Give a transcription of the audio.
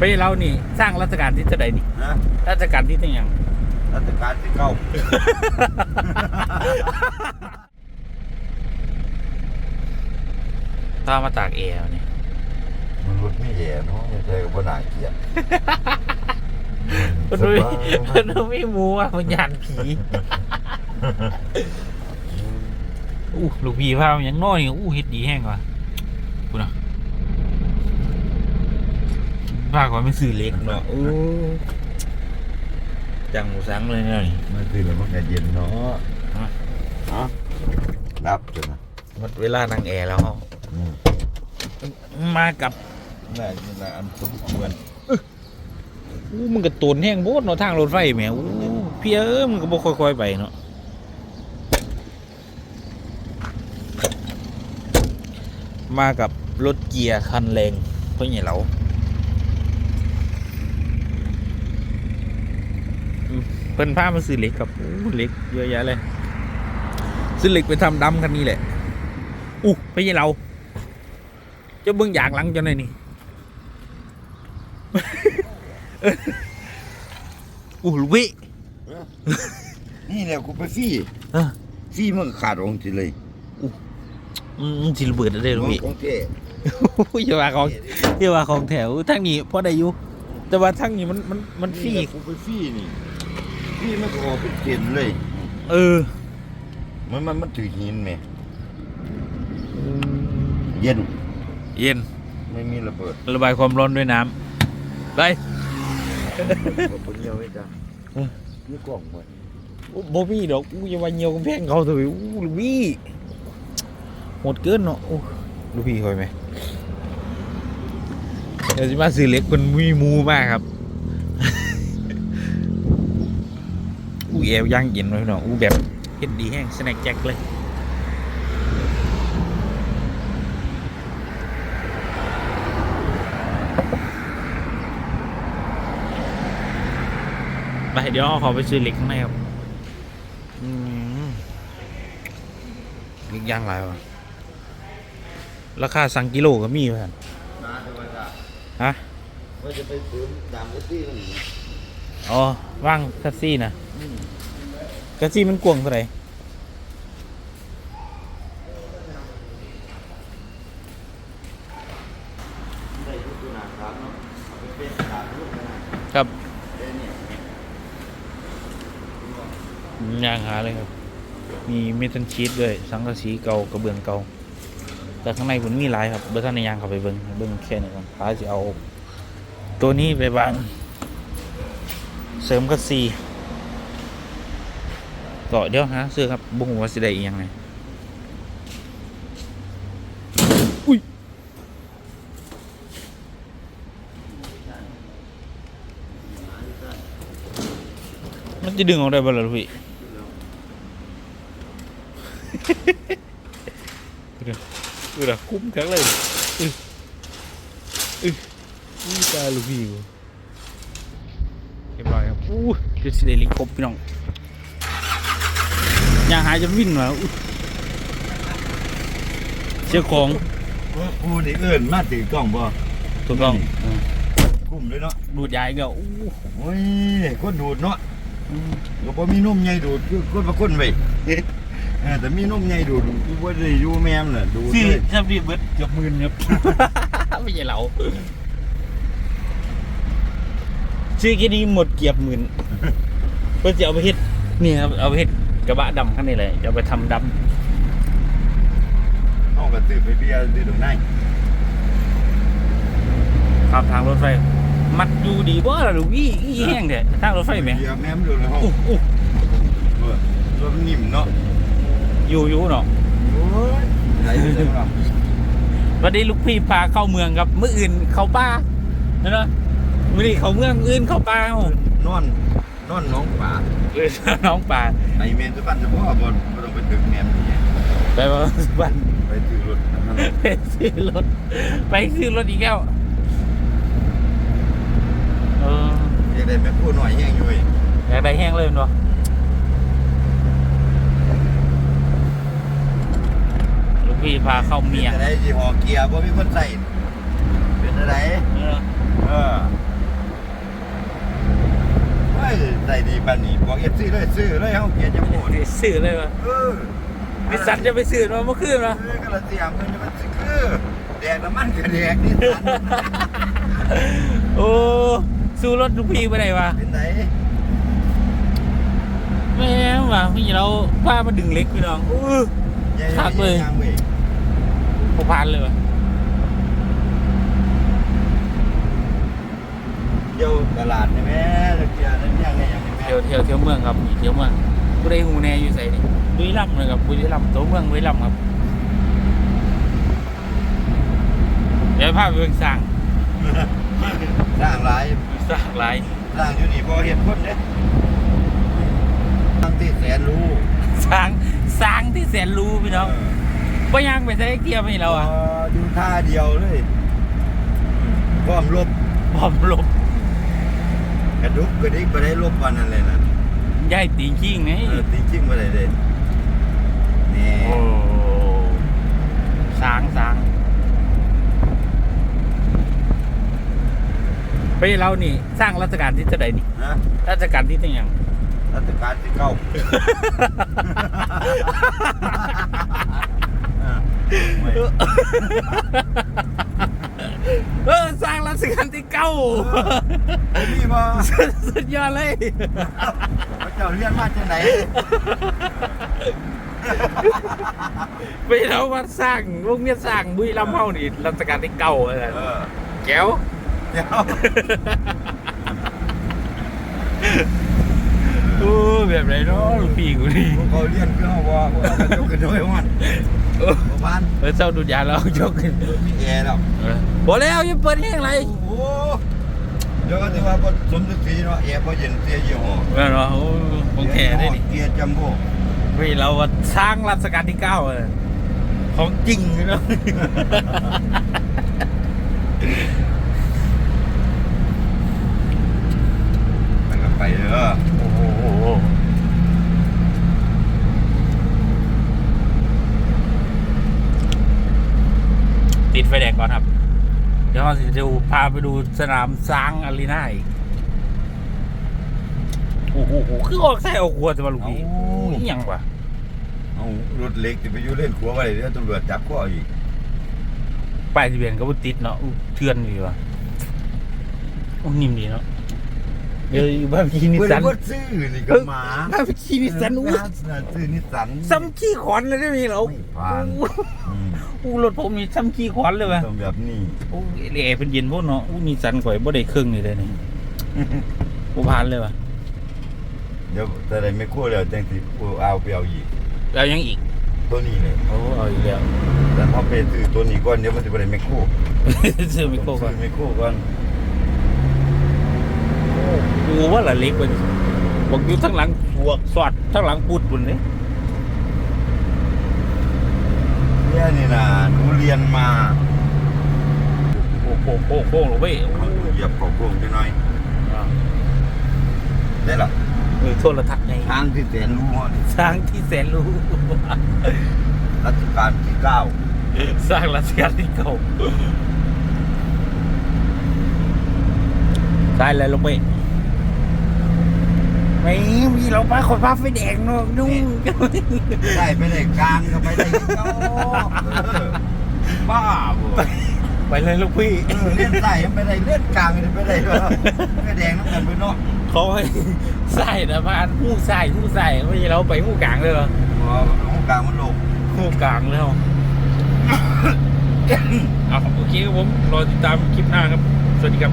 ไปเรานี่สร้างรัชการที่จะใดนี่นะราชการที่ตั้งยัง รัชการที่เก้า ถ้ามาตากแอร์เนี่ยมันรถไม่แย่เนาะไม่ใช่กับว่าน่าเกลียดมันไม่มันไม่มูอะมันยานผีอู้ลูกพี่พามันยังน้อยนี่อู้เฮ็ดดีแห้งว่ะกูนะ พาก่อนไม่ซื้อเล็กเนาะอู้จังหมูสังเลยเนี่ยนี่มันคือแล้วมันก็เย็นเนาะอะฮะรับจ้ะนะหมดเวลานั่งแอร์แล้วอืมมากับน่าจะน่าอันสมควรอู้มึงก็ตนแห้งโบดเนาะทางรถไฟแหมอู้เพียเอ้ยมึงก็บ่ค่อยๆไปเนาะมากับรถเกียร์คันแรงเพื่อนใหญ่เราอืม เพิ่นพามาซื้อเหล็กครับอู้เหล็กเยอะแยะเลย ซื้อเหล็กไปทำดำคันนี้แหละอู้เพื่อนใหญ่เราเจะเบิ่งอย่างหลังจังหน่อยนี่อู้ลูกวินี่แหละกูไปฟรี่เออฟรี่มันก็ขาดองค์ทีเลยอืมสิระเบิดได้ลูกวิของเท่อย่าว่าของอย่าว่าของแถวทั้งนี้พอได้อยู่แต่ว่าทั้งนี้มันมันมันฟรีนี่แหละกูไปฟรี่นี่ ฟรี่มันก็ออกเป็นเกณฑ์เลย เออ มันมันมันถือหินไหมเย็น เย็น ไม่มีระเบิด ระบายความร้อนด้วยน้ำไปผมเดียวไม่จ้ะเออนี่กล่องหมดโบมี่ดอกอู้อย่าว่าเหี่ยวกำแพงเขาเถอะอู้ลูกวิโหดเกินเนาะอู้ลูกพี่คอยไหมเดี๋ยวจะมาซื้อเหล็กมันมีมูมากครับ อู้แอวย่างเย็นไว้เนาะอู้แบบเฮ็ดดีแห้งสแน็คแจ็คเลยไปเดี๋ยวขอไปซื้อเหล็กข้างในครับอืมเหล็กย่างหลายวะราคาสั่งกิโลก็มีเพื่อนฮะว่าจะไปซื้อดามกระตี้นั่นอ๋อว่างแท็กซี่นะ แท็กซี่มันกวางเท่าไหร่ได้ทุกตัวหนาครับเนาะเอาไปเป็นดามลูกกันนะครับเป็นเนี่ยย่างหาเลยครับ มีเมทัลชีตด้วย สังกะสีเก่ากระเบื้องเก่า แต่ข้างในมันมีหลายครับเบอร์ท่านในยางเข้าไปเบิ้งเบิ้งแค่นี้ก่อนป้าจะเอา ตัวนี้ไปวาง เสริมกระสี ต่อเดี๋ยวหาซื้อครับบุ้งว่าสิได้อีกยังไงอุ้ยมันจะดึงออกได้บ่ล่ะลูกพี่ดูนะคุ้มครั้งเลยอึ๊อึ๊อู้ตายลูกพี่กูเรียบร้อยครับอู้จุดสิเดลิครบพี่น้อง ย่างหายจนวิ่นมาอู้เจ้าของกูนี่เอิ้นมาถือกล้องบ่ถูกต้องกลุ่มเลยเนาะดูดยายก็อู้โอ้ยคนดูดเนาะก็บ่มีนมใหญ่ดูดคือคนบางคนไว้เออแต่มีนมใหญ่ดูดกูบ่ได้อยู่แม่มน่ะดูดสี่เลยถ้าพี่เบิดเกือบหมื่นครับไม่ใช่เราซื้อแค่นี้หมดเกียบหมื่นเพื่อจะเอาไปเฮ็ดนี่ครับเอาไปเฮ็ด กระบะดำข้างนี้เลยจะเอาไปทำดำเอาก็ซื้อไปเบียร์ซื้อตรงไหนขับทางรถไฟ มัดอยู่ดีบ่ล่ะลูกพี่อีแห้งเด้ทางรถไฟแหมเบียร์แม่มดูเลยเฮาอู้อู้เออรถมันนิ่มเนาะอยู่อยู่เนาะโอ้ยไหนจะได้ครับวันนี้ลูกพี่พาเข้าเมืองครับมื้ออื่นเข้าป่าเนาะมื้อนี้เข้าเมืองมื้ออื่นเข้าป่าเฮานอน นอนหน้องป่าเออน้องป่าไอแมนสุพรรณเฉพาะบ่บ่ต้องไปถึงแม่มนี่ไปบ่บ้านไปถือรถนะครับไปซื้อรถไปซื้อรถอีกแล้วเอออยากได้แม่พูดหน่อยแห้งอยู่เว้ยอยากได้แห้งเลยเนาะลูกพี่พาเข้าเมียงเป็นอะไรยี่ห้อเกียร์บ่มีคนใส่เป็นอะไรเออ เออเอฟซีเลยซื้อเลยเฮาเกียรติจะโหดนี่ซื้อเลยวะเออนิสสันจะไปซื้อมาเมื่อคืนวะเออก็ละเสียมมันจะมันสิคือแดกน้ำมันก็แดกนี่สันโอ้สู้รถลูกพี่ไปไหนวะเป็นไหนแม่งว่ะพี่เราพามาดึงเล็กพี่น้องอู้ใหญ่คักเลยใหญ่างว้พอพันเลยวะเที่ยวตลาดนี่แม่ตะ ที่ยวเที่ยวเที่ยวเมืองครับนี่เที่ยวเมืองผู้ใดหูแน่อยู่ใส่นี่บุรีรัมย์เลยครับบุรีรัมย์ตัวเมืองบุรีรัมย์ครับเดี๋ยวพาไปเบิ่งสร้างสร้างหลายสร้างหลายสร้างอยู่นี่บ่เห็นคนเด้สร้างที่แสนรู้สร้างสร้างที่แสนรู้พี่น้องไปย่างไปใส่เกียร์ไม่เราอะอยู่ท่าเดียวเลยพร้อมลบบอมลบ กระดุกกระดิกบ่ได้ลบวันนั้นเลยนะย่ายตีนขี้งไงเออจริงๆบ่ได้เลยนี่โอ้สร้างสร้างไปเรานี่ สร้างรัชการที่จะใดนี่นะราชการที่ตั้งยัง รัชกาลที่เก้าเออไม่เออ สร้างรัชกาลที่เก้านี่บ่สุดยอดเลยพระเจ้าเรียนมาจากไหนไปเรามาสร้างวงเวียนสร้างบุรีรัมย์เฮานี่รัชกาลที่เก้าอะไรเออแก้วเดี๋ยวโอ้แบบไรเนาะลูกพี่กูนี่พวกเขาเรียนคือเฮาบ่พวกเขาจะยกกันด้วยมันเออ บ่บ้านเออเจ้าดูดยาแล้วยกขึ้นมีแอร์แล้วเออบอกแล้วอยังเปิดแห้งไรโอ้โหเดี๋ยวก็จะว่าบ่สมศักดิ์ศรีเนาะแอร์บ่เย็นเสียยี่ห้อเออเนาะโอ้ของแท้ได้ดิเกียร์จัมโบ้เฮ้ยเราว่าสร้างรัชกาลที่เก้าเออของจริงเนาะ ไปกันไปเด้อ โอ้โหติดไฟแดงก่อนครับ เดี๋ยวเราจะดูพาไปดูสนามช้างอารีนาอีกโอ้โหคือออกใส่ออกหัวจะมาลูกเอาพี่นี่ยังวะเอารถเล็กจะไปอยู่เล่นขัวไว้เดี๋ยวตำรวจจับก็อีกป้ายทะเบียนก็บ่ติดเนาะอู้เทือนอยู่วะโอ้นิ่มดีเนาะ เดี๋ยวอยู่บ้านพี่นิสสัน เพิ่นบ่ซื้อนี่ก็หมาบ้านพี่นิสสันอู้ซื้อนิสสันซ้ำขี้ขอนเลยได้ไหมเหรอไม่ผ่านอู้อืมอู้รถผมนี่ซ้ำขี้ขอนเลยวะต้องแบบนี้ อู้แอร์เป็นเย็นพวกเนาะอู้นิสสันข่อยบ่ได้ครึ่งนี่เลยนี่บ่ผ่านเลยวะเดี๋ยวแต่ได้ไม่คู่แล้วจังสิเอาไปเอาอีกแล้วยังอีกตัวนี้เลยโอ้เอาอีกแล้วแต่พอไปซื้อตัวนี้ก่อนเดี๋ยวมันจะบ่ได้ไม่คู่ ซื้อไมโครก่อน ซื้อไม่คู่ก่อน กูว่าละเล็กกว่านี้บอกอยู่ทั้งหลังสวกสอดทั้งหลังปูดบุญเลยเนี่ยนี่นะหนูเรียนมาโอ้โหโค้งโค้งหรอเว้ยเอาเหยียบขอบโค้งจังหน่อยได้ล่ะเออโทรทัศน์ไงทางที่แสนรู้ฮอดสร้างที่แสนรู้รัชกาลที่เก้าสร้างรัชกาลที่เก่าได้เลยลงไป ไม่มีเราไปคนพาไฟแดงเนาะนุ่งได้ไปได้กลางก็ไปได้เก้าเออบ้าบ่ไปเลยลูกพี่เออเล่นใต้ยังไปได้เล่นกลางยังไปได้ก็ก็แดงน้ำกันไปเนาะเขาให้ใส่นะพานหู้ใส่หู้ใส่ไม่ใช่เราไปหู้กลางเลยเหรอพอห้องกลางมันลงหู้กลางแล้วเอาโอเคครับผมรอติดตามคลิปหน้าครับ สวัสดีครับ